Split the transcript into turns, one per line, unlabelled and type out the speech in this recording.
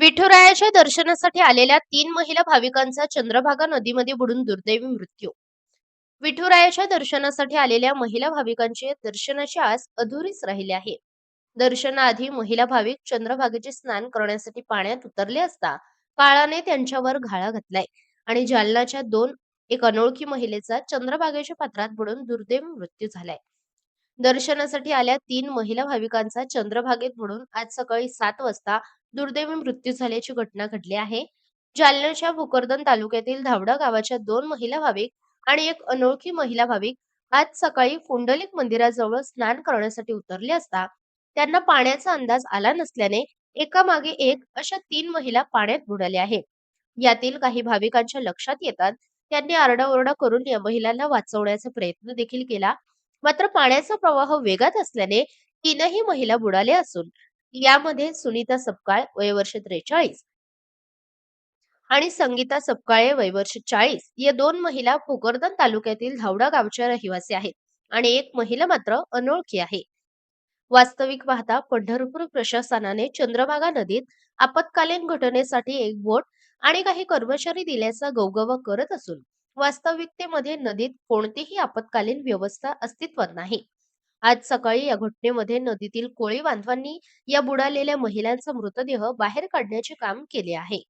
विठुरायाच्या दर्शनासाठी आलेल्या तीन महिला भाविकांचा चंद्रभागा नदीमध्ये बुडून दुर्दैवी मृत्यू. विठुरायाच्या दर्शनासाठी आलेल्या महिला भाविकांचे दर्शनाची आस अधुरीच राहिली आहे. दर्शनाआधी महिला भाविक चंद्रभागेचे स्नान करण्यासाठी पाण्यात उतरले असता काळाने त्यांच्यावर घाळा घातलाय आणि जालनाच्या दोन एक अनोळखी महिलेचा चंद्रभागेच्या पात्रात बुडून दुर्दैव मृत्यू झालाय. दर्शनासाठी आल्या तीन महिला भाविकांचा चंद्रभागेत बुडून आज सकाळी सात वाजता दुर्दैवी मृत्यू झाल्याची घटना घडली आहे. जालन्याच्या भोकरदन तालुक्यातील धावडा गावाच्या दोन महिला भाविक आणि एक अनोळखी महिला भाविक आज सकाळी पुंडलिक मंदिराजवळ स्नान करण्यासाठी उतरले असता त्यांना पाण्याचा अंदाज आला नसल्याने एकामागे एक अशा तीन महिला पाण्यात बुडाल्या आहेत. यातील काही भाविकांच्या लक्षात येतात त्यांनी आरडाओरडा करून या महिलांना वाचवण्याचा प्रयत्न देखील केला. मात्र पाण्याचा प्रवाह वेगात असल्याने तीनही महिला बुडाल्या असून यामध्ये सुनीता सपकाळ वय वर्ष त्रेचाळीस. आणि संगीता सपकाळे वय वर्ष चाळीस. या दोन महिला भोकरदन तालुक्यातील धावडा गावच्या रहिवासी आहेत आणि एक महिला मात्र अनोळखी आहे. वास्तविक पाहता पंढरपूर प्रशासनाने चंद्रभागा नदीत आपत्कालीन घटनेसाठी एक बोट आणि काही कर्मचारी दिल्याचा गौगवा करत असून वास्तविकतेमध्ये नदीत कोणतीही आपत्कालीन व्यवस्था अस्तित्वात नाही. आज सकाळी या घटनेमध्ये नदीतील कोळी बांधवांनी या बुडालेल्या महिलांचा मृतदेह बाहेर काढण्याचे काम केले आहे.